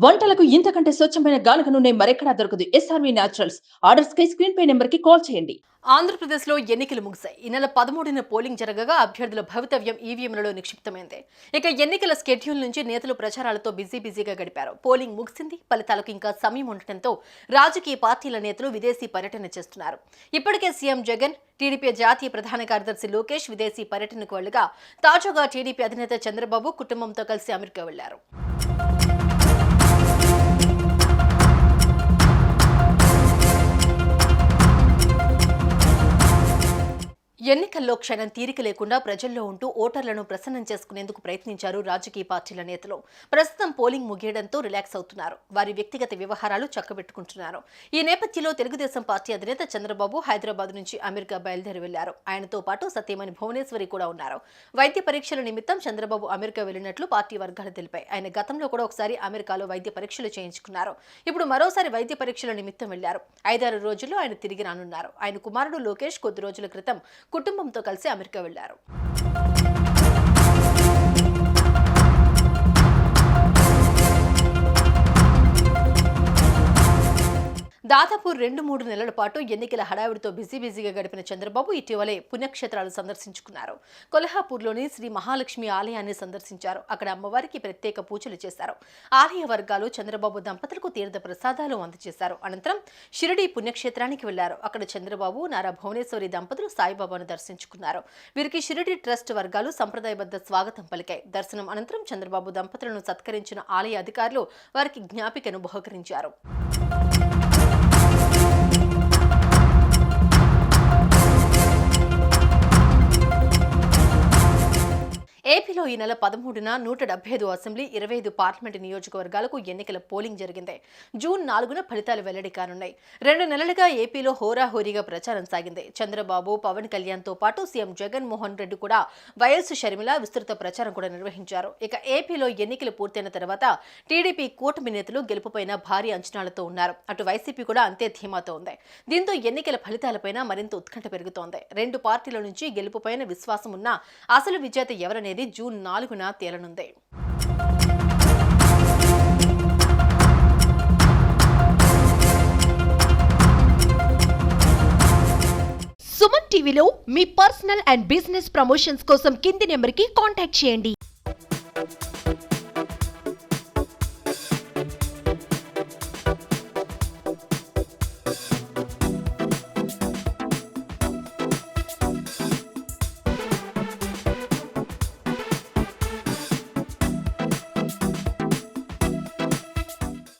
వంటలకు ఇంతకంటే స్వచ్ఛమైన గానుక నూనె మరెక్కడా దొరకదు. ఎస్ఆర్వి న్యాచురల్స్ ఆర్డర్స్ కై స్క్రీన్ పై నెంబర్కి కాల్ చేయండి. ఆంధ్రప్రదేశ్లో ఎన్నికలు ముగిశాయి. ఈ నెల పదమూడున పోలింగ్ జరగగా అభ్యర్థుల భవితవ్యం ఈవీఎంలలో నిక్షిప్తమైంది. ఇక ఎన్నికల స్కెడ్యూల్ నుంచి నేతలు ప్రచారాలతో బిజీ బిజీగా గడిపారు. పోలింగ్ ముగిసింది. ఫలితాలకు ఇంకా సమయం ఉండటంతో రాజకీయ పార్టీల నేతలు విదేశీ పర్యటన చేస్తున్నారు. ఇప్పటికే సీఎం జగన్ టీడీపీ జాతీయ ప్రధాన కార్యదర్శి లోకేష్ విదేశీ పర్యటనకు వెళ్ళగా తాజాగా టీడీపీ అధినేత చంద్రబాబు కుటుంబంతో కలిసి అమెరికా వెళ్ళారు. ఎన్నికల్లో క్షణం తీరిక లేకుండా ప్రజల్లో ఉంటూ ఓటర్లను ప్రసన్నం చేసుకునేందుకు ప్రయత్నించారు రాజకీయ పార్టీల నేతలు. ప్రస్తుతం పోలింగ్ ముగియడంతో రిలాక్స్ అవుతున్నారు. వారి వ్యక్తిగత వ్యవహారాలు చక్కబెట్టుకుంటున్నారు. ఈ నేపథ్యంలో తెలుగుదేశం పార్టీ అధినేత చంద్రబాబు హైదరాబాద్ నుంచి అమెరికా బయలుదేరి వెళ్ళారు ఆయనతో పాటు సత్యమణి భువనేశ్వరి కూడా ఉన్నారు. వైద్య పరీక్షల నిమిత్తం చంద్రబాబు అమెరికా వెళ్ళినట్లు పార్టీ వర్గాలు తెలిపాయి. ఆయన గతంలో కూడా ఒకసారి అమెరికాలో వైద్య పరీక్షలు చేయించుకున్నారు. ఇప్పుడు మరోసారి వైద్య పరీక్షల నిమిత్తం వెళ్ళారు ఐదారు రోజుల్లో ఆయన తిరిగి రానున్నారు. ఆయన కుమారుడు లోకేష్ కొద్ది రోజుల క్రితం కుటుంబంతో కలిసి అమెరికా వెళ్ళారు దాదాపు రెండు మూడు నెలల పాటు ఎన్నికల హడావిడితో బిజీ బిజీగా గడిపిన చంద్రబాబు ఇటీవలే పుణ్యక్షేత్రాలు సందర్శించుకున్నారు. కొల్హాపూర్లోని శ్రీ మహాలక్ష్మి ఆలయాన్ని సందర్శించారు. అక్కడ అమ్మవారికి ప్రత్యేక పూజలు చేశారు. ఆలయ వర్గాలు చంద్రబాబు దంపతులకు తీర్థ ప్రసాదాలు అందజేశారు. అనంతరం షిరిడి పుణ్యక్షేత్రానికి వెళ్ళారు. అక్కడ చంద్రబాబు నారా భువనేశ్వరి దంపతులు సాయిబాబాను దర్శించుకున్నారు. వీరికి షిరిడి ట్రస్ట్ వర్గాలు సంప్రదాయబద్ధ స్వాగతం పలికాయి. దర్శనం అనంతరం చంద్రబాబు దంపతులను సత్కరించిన ఆలయ అధికారులు వారికి జ్ఞాపికను బహుకరించారు. ఏపీ ఢిల్లీలో ఈ నెల పదమూడున నూట డెబ్బై ఐదు అసెంబ్లీ ఇరవై ఐదు పార్లమెంటు నియోజకవర్గాలకు ఎన్నికల పోలింగ్ జరిగింది. జూన్ నాలుగున ఫలితాలు వెల్లడి కానున్నాయి రెండు నెలలుగా ఏపీలో హోరాహోరీగా ప్రచారం సాగింది. చంద్రబాబు పవన్ కళ్యాణ్తో పాటు సీఎం జగన్మోహన్ రెడ్డి కూడా వైఎస్ షర్మిల విస్తృత ప్రచారం కూడా నిర్వహించారు. ఇక ఏపీలో ఎన్నికలు పూర్తయిన తర్వాత టీడీపీ కూటమి నేతలు గెలుపుపైన భారీ అంచనాలతో ఉన్నారు. అటు వైసీపీ కూడా అంతే ధీమాతో ఉంది. దీంతో ఎన్నికల ఫలితాలపైన మరింత ఉత్కంఠ పెరుగుతోంది. రెండు పార్టీల నుంచి గెలుపుపైన విశ్వాసం ఉన్న అసలు విజేత ఎవరనేది జూన్ జూన్ నాలుగున తేలనుంది సుమన్ టీవీలో మీ పర్సనల్ అండ్ బిజినెస్ ప్రమోషన్స్ కోసం కింది నెంబర్కి కాంటాక్ట్ చేయండి.